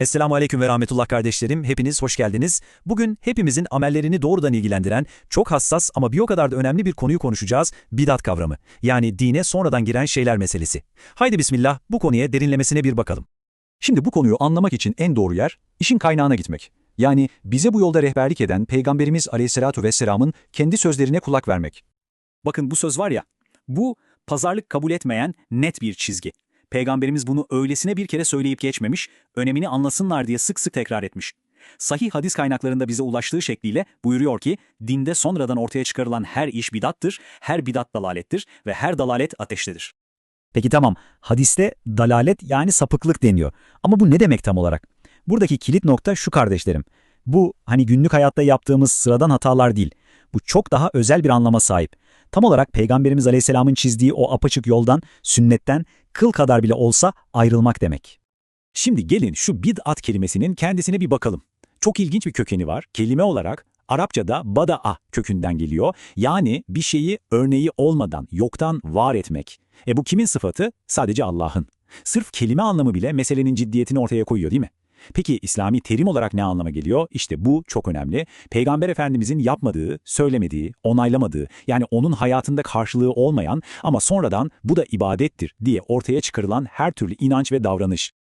Esselamu Aleyküm ve Rahmetullah kardeşlerim, hepiniz hoş geldiniz. Bugün hepimizin amellerini doğrudan ilgilendiren, çok hassas ama bir o kadar da önemli bir konuyu konuşacağız, bidat kavramı. Yani dine sonradan giren şeyler meselesi. Haydi bismillah, bu konuya derinlemesine bir bakalım. Şimdi bu konuyu anlamak için en doğru yer, işin kaynağına gitmek. Yani bize bu yolda rehberlik eden Peygamberimiz Aleyhisselatu Vesselam'ın kendi sözlerine kulak vermek. Bakın bu söz var ya, bu pazarlık kabul etmeyen net bir çizgi. Peygamberimiz bunu öylesine bir kere söyleyip geçmemiş, önemini anlasınlar diye sık sık tekrar etmiş. Sahih hadis kaynaklarında bize ulaştığı şekliyle buyuruyor ki, dinde sonradan ortaya çıkarılan her iş bidattır, her bidat dalalettir ve her dalalet ateştedir. Peki tamam, hadiste dalalet yani sapıklık deniyor. Ama bu ne demek tam olarak? Buradaki kilit nokta şu kardeşlerim. Bu hani günlük hayatta yaptığımız sıradan hatalar değil. Bu çok daha özel bir anlama sahip. Tam olarak Peygamberimiz Aleyhisselam'ın çizdiği o apaçık yoldan, sünnetten, kıl kadar bile olsa ayrılmak demek. Şimdi gelin şu bid'at kelimesinin kendisine bir bakalım. Çok ilginç bir kökeni var. Kelime olarak Arapçada bada'a kökünden geliyor. Yani bir şeyi örneği olmadan, yoktan var etmek. E bu kimin sıfatı? Sadece Allah'ın. Sırf kelime anlamı bile meselenin ciddiyetini ortaya koyuyor değil mi? Peki İslami terim olarak ne anlama geliyor? İşte bu çok önemli. Peygamber Efendimizin yapmadığı, söylemediği, onaylamadığı, yani onun hayatında karşılığı olmayan ama sonradan bu da ibadettir diye ortaya çıkarılan her türlü inanç ve davranış.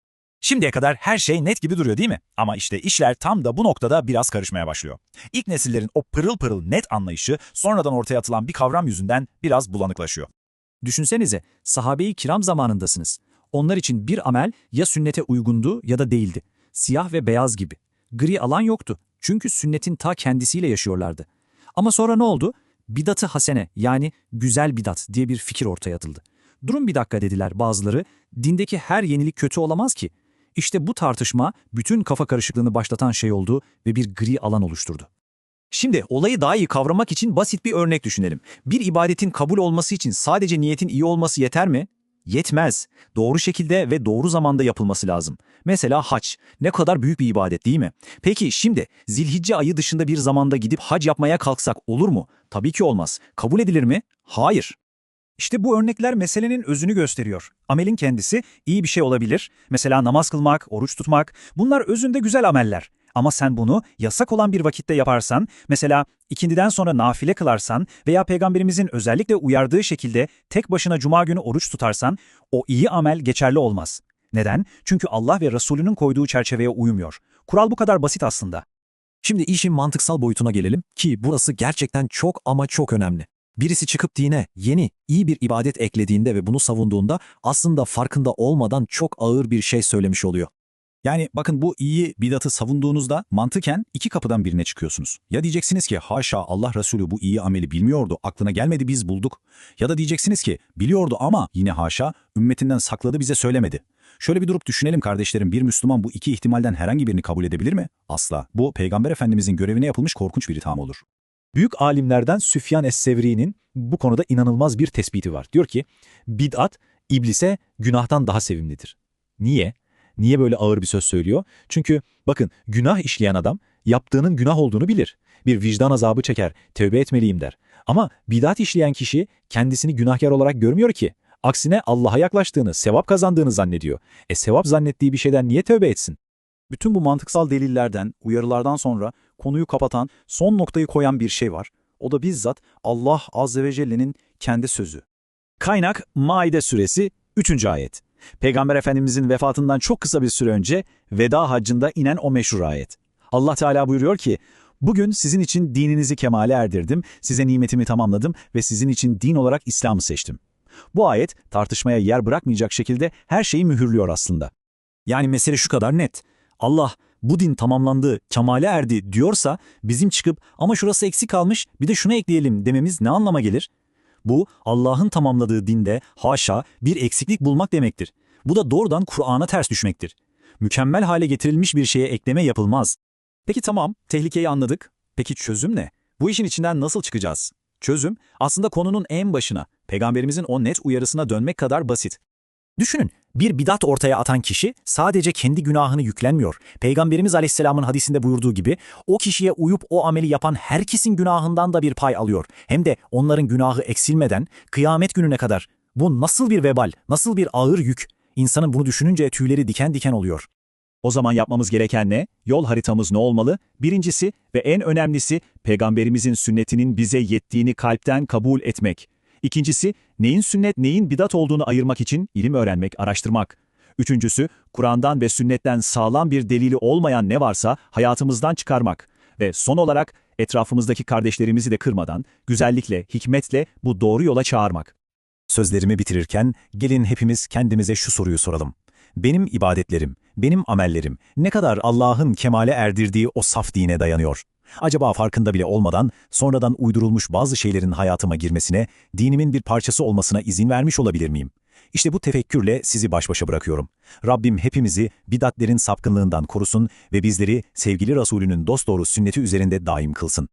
Şimdiye kadar her şey net gibi duruyor değil mi? Ama işte işler tam da bu noktada biraz karışmaya başlıyor. İlk nesillerin o pırıl pırıl net anlayışı sonradan ortaya atılan bir kavram yüzünden biraz bulanıklaşıyor. Düşünsenize, sahabe-i kiram zamanındasınız. Onlar için bir amel ya sünnete uygundu ya da değildi. Siyah ve beyaz gibi. Gri alan yoktu. Çünkü sünnetin ta kendisiyle yaşıyorlardı. Ama sonra ne oldu? Bidatı hasene yani güzel bidat diye bir fikir ortaya atıldı. Durun bir dakika dediler bazıları. Dindeki her yenilik kötü olamaz ki. İşte bu tartışma bütün kafa karışıklığını başlatan şey oldu ve bir gri alan oluşturdu. Şimdi olayı daha iyi kavramak için basit bir örnek düşünelim. Bir ibadetin kabul olması için sadece niyetin iyi olması yeter mi? Yetmez. Doğru şekilde ve doğru zamanda yapılması lazım. Mesela hac. Ne kadar büyük bir ibadet değil mi? Peki şimdi zilhicce ayı dışında bir zamanda gidip hac yapmaya kalksak olur mu? Tabii ki olmaz. Kabul edilir mi? Hayır. İşte bu örnekler meselenin özünü gösteriyor. Amelin kendisi iyi bir şey olabilir. Mesela namaz kılmak, oruç tutmak. Bunlar özünde güzel ameller. Ama sen bunu yasak olan bir vakitte yaparsan, mesela ikindiden sonra nafile kılarsan veya Peygamberimizin özellikle uyardığı şekilde tek başına cuma günü oruç tutarsan, o iyi amel geçerli olmaz. Neden? Çünkü Allah ve Resulünün koyduğu çerçeveye uymuyor. Kural bu kadar basit aslında. Şimdi işin mantıksal boyutuna gelelim ki burası gerçekten çok ama çok önemli. Birisi çıkıp dine yeni, iyi bir ibadet eklediğinde ve bunu savunduğunda aslında farkında olmadan çok ağır bir şey söylemiş oluyor. Yani bakın bu iyi bidatı savunduğunuzda mantıken iki kapıdan birine çıkıyorsunuz. Ya diyeceksiniz ki haşa Allah Resulü bu iyi ameli bilmiyordu, aklına gelmedi biz bulduk. Ya da diyeceksiniz ki biliyordu ama yine haşa ümmetinden sakladı bize söylemedi. Şöyle bir durup düşünelim kardeşlerim bir Müslüman bu iki ihtimalden herhangi birini kabul edebilir mi? Asla. Bu Peygamber Efendimizin görevine yapılmış korkunç bir itham olur. Büyük alimlerden Süfyan Es-Sevri'nin bu konuda inanılmaz bir tespiti var. Diyor ki, bid'at iblise günahtan daha sevimlidir. Niye? Niye böyle ağır bir söz söylüyor? Çünkü bakın günah işleyen adam yaptığının günah olduğunu bilir. Bir vicdan azabı çeker, tövbe etmeliyim der. Ama bidat işleyen kişi kendisini günahkar olarak görmüyor ki. Aksine Allah'a yaklaştığını, sevap kazandığını zannediyor. E sevap zannettiği bir şeyden niye tövbe etsin? Bütün bu mantıksal delillerden, uyarılardan sonra konuyu kapatan, son noktayı koyan bir şey var. O da bizzat Allah Azze ve Celle'nin kendi sözü. Kaynak Maide suresi 3. ayet. Peygamber Efendimizin vefatından çok kısa bir süre önce veda haccında inen o meşhur ayet. Allah Teala buyuruyor ki, Bugün sizin için dininizi kemale erdirdim, size nimetimi tamamladım ve sizin için din olarak İslam'ı seçtim. Bu ayet tartışmaya yer bırakmayacak şekilde her şeyi mühürlüyor aslında. Yani mesele şu kadar net. Allah bu din tamamlandı, kemale erdi diyorsa bizim çıkıp ama şurası eksik kalmış bir de şunu ekleyelim dememiz ne anlama gelir? Bu Allah'ın tamamladığı dinde haşa bir eksiklik bulmak demektir. Bu da doğrudan Kur'an'a ters düşmektir. Mükemmel hale getirilmiş bir şeye ekleme yapılmaz. Peki tamam, tehlikeyi anladık. Peki çözüm ne? Bu işin içinden nasıl çıkacağız? Çözüm aslında konunun en başına, peygamberimizin o net uyarısına dönmek kadar basit. Düşünün, bir bidat ortaya atan kişi sadece kendi günahını yüklenmiyor. Peygamberimiz Aleyhisselam'ın hadisinde buyurduğu gibi o kişiye uyup o ameli yapan herkesin günahından da bir pay alıyor. Hem de onların günahı eksilmeden kıyamet gününe kadar. Bu nasıl bir vebal, nasıl bir ağır yük? İnsanın bunu düşününce tüyleri diken diken oluyor. O zaman yapmamız gereken ne? Yol haritamız ne olmalı? Birincisi ve en önemlisi peygamberimizin sünnetinin bize yettiğini kalpten kabul etmek. İkincisi neyin sünnet neyin bidat olduğunu ayırmak için ilim öğrenmek, araştırmak. Üçüncüsü Kur'an'dan ve sünnetten sağlam bir delili olmayan ne varsa hayatımızdan çıkarmak. Ve son olarak etrafımızdaki kardeşlerimizi de kırmadan, güzellikle, hikmetle bu doğru yola çağırmak. Sözlerimi bitirirken gelin hepimiz kendimize şu soruyu soralım. Benim ibadetlerim, benim amellerim ne kadar Allah'ın kemale erdirdiği o saf dine dayanıyor? Acaba farkında bile olmadan sonradan uydurulmuş bazı şeylerin hayatıma girmesine, dinimin bir parçası olmasına izin vermiş olabilir miyim? İşte bu tefekkürle sizi baş başa bırakıyorum. Rabbim hepimizi bidatlerin sapkınlığından korusun ve bizleri sevgili Resulünün dosdoğru sünneti üzerinde daim kılsın.